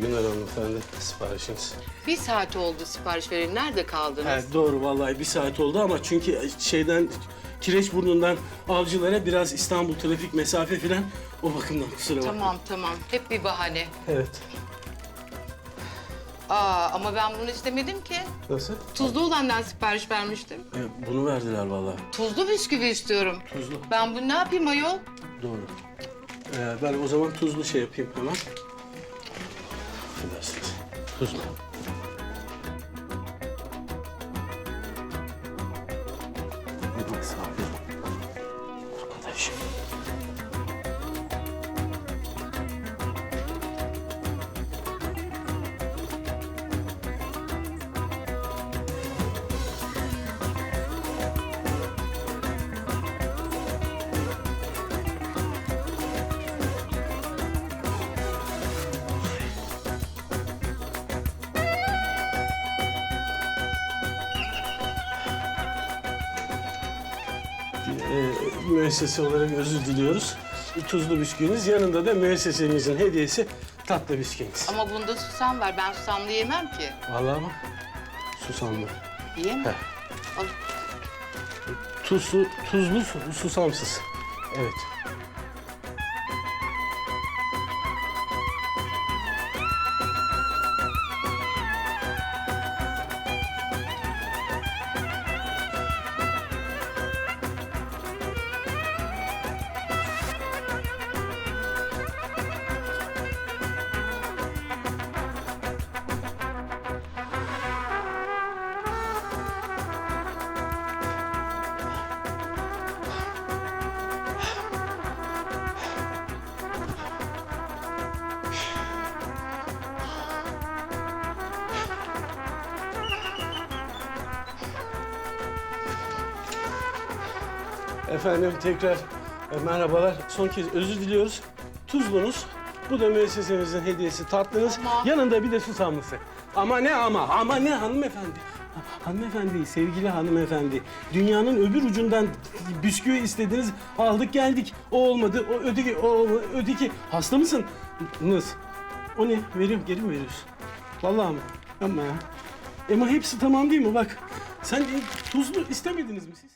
Güner hanımefendi siparişiniz. Bir saat oldu sipariş verin. Nerede kaldınız? Evet, doğru vallahi bir saat oldu ama çünkü şeyden Kireçburnu'ndan avcılara biraz İstanbul trafik mesafe filan o bakımdan kusura bakma. Tamam tamam. Hep bir bahane. Evet. Aa ama ben bunu istemedim ki. Nasıl? Tuzlu olandan sipariş vermiştim. E, bunu verdiler vallahi. Tuzlu bisküvi istiyorum. Tuzlu. Ben bunu ne yapayım ayol? Doğru. Ee, ben o zaman tuzlu şey yapayım hemen. Affedersiniz. Tuzlu. Ee, müessese olarak özür diliyoruz. Tuzlu bisküviniz yanında da müessesemizin hediyesi tatlı bisküviniz. Ama bunda susam var. Ben susamlı yemem ki. Vallahi bak. Susamlı. Yiyemem. Al. Tuzlu, tuzlu, su- susamsız. Evet. Efendim tekrar e, merhabalar. Son kez özür diliyoruz. Tuzlunuz. Bu da müessesemizin hediyesi tatlınız. Yanında bir de susamlısı. Ama ne ama? Ama ne hanımefendi? Ha- Hanımefendi, sevgili hanımefendi. Dünyanın öbür ucundan bisküvi istediniz. Aldık geldik. O olmadı. O öteki, o öteki. Hasta mısın? Nız. O ne? Veriyorum, geri mi veriyorsun? Vallahi mi? Ama ya. Ama hepsi tamam değil mi? Bak. Sen e, tuzlu istemediniz mi siz?